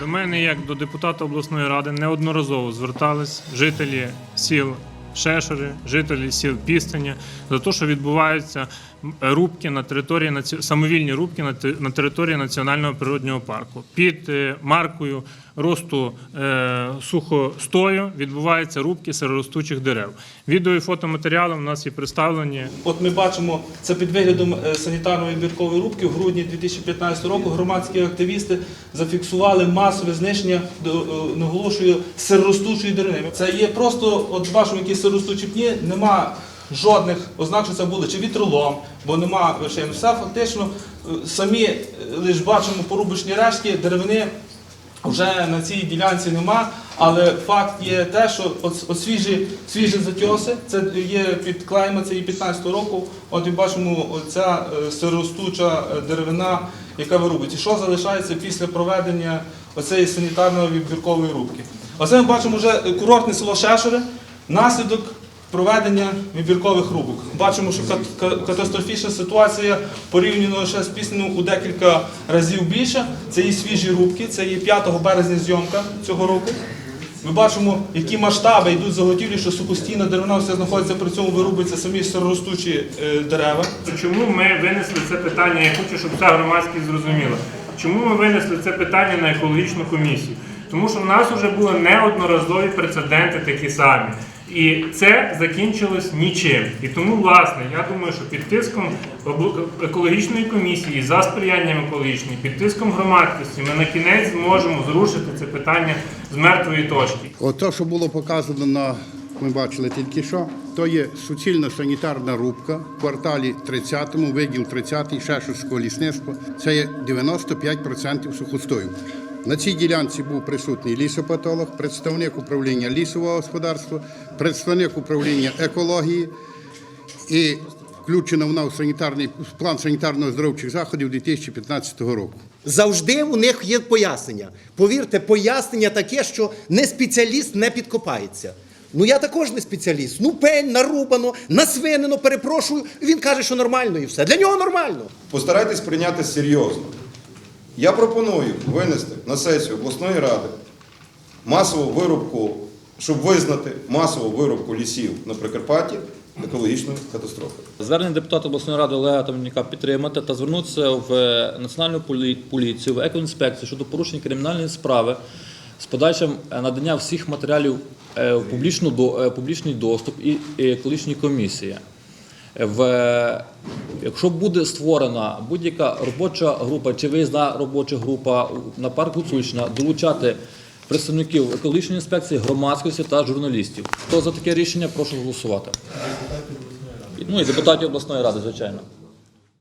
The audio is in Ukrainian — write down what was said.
До мене, як до депутата обласної ради, неодноразово звертались жителі сіл Шешори, жителі сіл Пістиня за те, що відбуваються м, рубки на території самовільні рубки на те- на території національного природнього парку. Під е, маркою росту е, сухостою відбуваються рубки сероростучих дерев. Відео і фотоматеріали у нас є представлені От ми бачимо це під виглядом е, санітарної відбіркової рубки. В грудні 2015 року громадські активісти зафіксували масове знищення, наголошую, сироростучої деревини. Це є просто, от бачимо, які сироростучі пні, нема жодних ознак, що це було чи вітролом, бо нема вершин. Все фактично е, самі лише бачимо порубочні рештки деревини. Вже на цій ділянці нема, але факт є те, що от, свіжі, свіжі затьоси, це є під клейма, це є 15 року. От і бачимо ця сиростуча е, деревина, яка вирубиться. Що залишається після проведення оцеї санітарної відбіркової рубки? Оце ми бачимо вже курортне село Шешери, наслідок проведення вибіркових рубок. Бачимо, що катастрофічна ситуація порівняно ще з піснею у декілька разів більше. Це є свіжі рубки, це є 5 березня зйомка цього року. Ми бачимо, які масштаби йдуть заготівлі, що сухостійна деревина все знаходиться при цьому вирубуються самі сироростучі е, дерева. Чому ми винесли це питання? Я хочу, щоб вся громадськість зрозуміла. Чому ми винесли це питання на екологічну комісію? Тому що в нас вже були неодноразові прецеденти такі самі. І це закінчилось нічим. І тому, власне, я думаю, що під тиском екологічної комісії, за сприянням екологічної, під тиском громадськості, ми на кінець зможемо зрушити це питання з мертвої точки. От то, що було показано на ми бачили тільки що, то є суцільна санітарна рубка в кварталі 30-му, виділ 30-й Шешурського лісництва. Це є 95% сухостою. На цій ділянці був присутній лісопатолог, представник управління лісового господарства, представник управління екології і включена вона в санітарний в план санітарно-оздоровчих заходів 2015 року. Завжди у них є пояснення. Повірте, пояснення таке, що не спеціаліст не підкопається. Ну я також не спеціаліст. Ну пень, нарубано, насвинено, перепрошую. Він каже, що нормально і все. Для нього нормально. Постарайтесь прийняти серйозно. Я пропоную винести на сесію обласної ради масову вирубку, щоб визнати масову вирубку лісів на Прикарпатті екологічною катастрофою. Звернення депутата обласної ради Олега Томніка підтримати та звернутися в національну полі- поліцію, в екоінспекцію щодо порушення кримінальної справи з подальшим е, надання всіх матеріалів е, в е, публічний доступ і екологічній комісії. В, якщо буде створена будь-яка робоча група чи виїзна робоча група на парк Гуцульщина, долучати представників екологічної інспекції, громадськості та журналістів. Хто за таке рішення, прошу голосувати. Ну і депутатів обласної ради, звичайно.